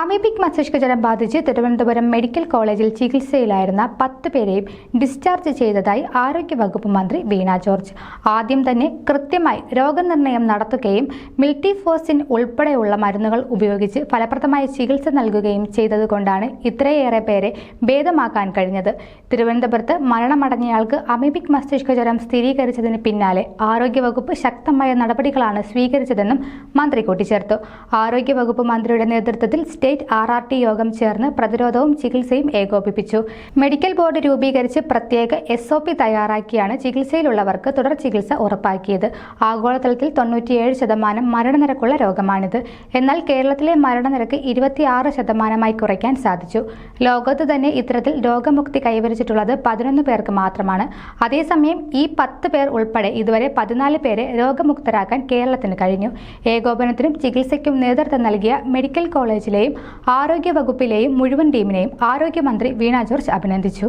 Amoebic മസ്തിഷ്കജ്വരം ബാധിച്ച് Thiruvananthapuram medical കോളേജിൽ ചികിത്സയിലായിരുന്ന പത്ത് പേരെയും ഡിസ്ചാർജ് ചെയ്തതായി ആരോഗ്യവകുപ്പ് മന്ത്രി വീണ ജോർജ്. ആദ്യം തന്നെ കൃത്യമായി രോഗനിർണയം നടത്തുകയും മിൽട്ടിഫോസിൻ ഉൾപ്പെടെയുള്ള മരുന്നുകൾ ഉപയോഗിച്ച് ഫലപ്രദമായ ചികിത്സ നൽകുകയും ചെയ്തതുകൊണ്ടാണ് ഇത്രയേറെ പേരെ ഭേദമാക്കാൻ കഴിഞ്ഞത്. തിരുവനന്തപുരത്ത് മരണമടഞ്ഞയാൾക്ക് അമീബിക് മസ്തിഷ്കജ്വരം സ്ഥിരീകരിച്ചതിന് പിന്നാലെ ആരോഗ്യവകുപ്പ് ശക്തമായ നടപടികളാണ് സ്വീകരിച്ചതെന്നും മന്ത്രി കൂട്ടിച്ചേർത്തു. ആരോഗ്യവകുപ്പ് മന്ത്രിയുടെ നേതൃത്വത്തിൽ സ്റ്റേറ്റ് ആർ ആർ ടി യോഗം ചേർന്ന് പ്രതിരോധവും ചികിത്സയും ഏകോപിപ്പിച്ചു. മെഡിക്കൽ ബോർഡ് രൂപീകരിച്ച് പ്രത്യേക എസ് ഒ പി തയ്യാറാക്കിയാണ് ചികിത്സയിലുള്ളവർക്ക് തുടർ ചികിത്സ ഉറപ്പാക്കിയത്. ആഗോളതലത്തിൽ തൊണ്ണൂറ്റിയേഴ് ശതമാനം മരണനിരക്കുള്ള രോഗമാണിത്. എന്നാൽ കേരളത്തിലെ മരണനിരക്ക് ഇരുപത്തിയാറ് ശതമാനമായി കുറയ്ക്കാൻ സാധിച്ചു. ലോകത്ത് തന്നെ ഇത്തരത്തിൽ രോഗമുക്തി കൈവരിച്ചിട്ടുള്ളത് പതിനൊന്ന് പേർക്ക് മാത്രമാണ്. അതേസമയം ഈ പത്ത് പേർ ഉൾപ്പെടെ ഇതുവരെ പതിനാല് പേരെ രോഗമുക്തരാക്കാൻ കേരളത്തിന് കഴിഞ്ഞു. ഏകോപനത്തിനും ചികിത്സയ്ക്കും നേതൃത്വം നൽകിയ മെഡിക്കൽ കോളേജിലെയും ആരോഗ്യ വകുപ്പിലെയും മുഴുവൻ ടീമിനെയും ആരോഗ്യമന്ത്രി വീണ ജോർജ് അഭിനന്ദിച്ചു